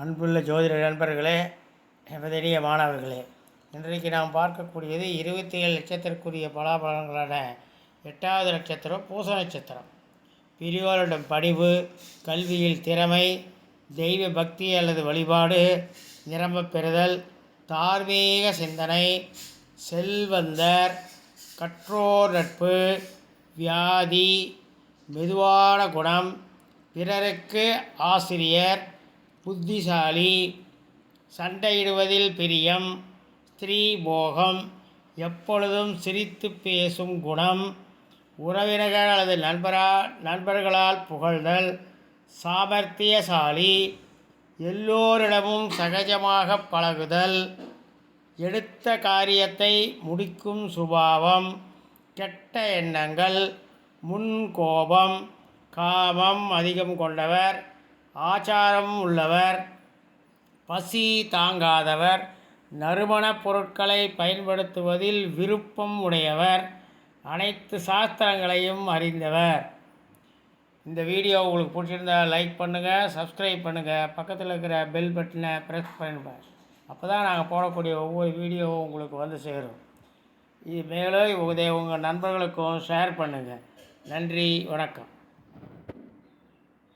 அன்புள்ள ஜோதிட நண்பர்களே எமதெரிய மாணவர்களே இன்றைக்கு நாம் பார்க்கக்கூடியது இருபத்தி ஏழு நட்சத்திரக்குரிய பலாபலன்களான எட்டாவது நட்சத்திரம் பூச நட்சத்திரம். பெரியோரிடம் பணிவு கல்வியில் திறமை தெய்வ பக்தி அல்லது வழிபாடு நிரம்ப பெறுதல் தார்மீக சிந்தனை செல்வந்தர் கற்றோர் நட்பு வியாதி மெதுவான குணம் பிறருக்கு ஆசிரியர் புத்திசாலி. சண்டையிடுவதில் பிரியம். ஸ்திரீ போகம் எப்பொழுதும் சிரித்து பேசும் குணம். உறவினர்கள் அல்லது நண்பரா நண்பர்களால் புகழ்தல். சாமர்த்தியசாலி. எல்லோரிடமும் சகஜமாக பழகுதல். எடுத்த காரியத்தை முடிக்கும் சுபாவம். கெட்ட எண்ணங்கள். முன்கோபம். காமம் அதிகம் கொண்டவர். ஆச்சாரம் உள்ளவர் பசி தாங்காதவர் நறுமணப் பொருட்களை பயன்படுத்துவதில் விருப்பம் உடையவர் அனைத்து சாஸ்திரங்களையும் அறிந்தவர். இந்த வீடியோ உங்களுக்கு பிடிச்சிருந்தா லைக் பண்ணுங்கள் சப்ஸ்கிரைப் பண்ணுங்கள் பக்கத்தில் இருக்கிற பெல் பட்டனை ப்ரெஸ் பண்ணுங்கள் அப்போ தான் நாங்கள் போடக்கூடிய ஒவ்வொரு வீடியோவும் உங்களுக்கு வந்து சேரும். இது மேலும் இதை உங்கள் நண்பர்களுக்கும் ஷேர் பண்ணுங்கள் நன்றி வணக்கம்.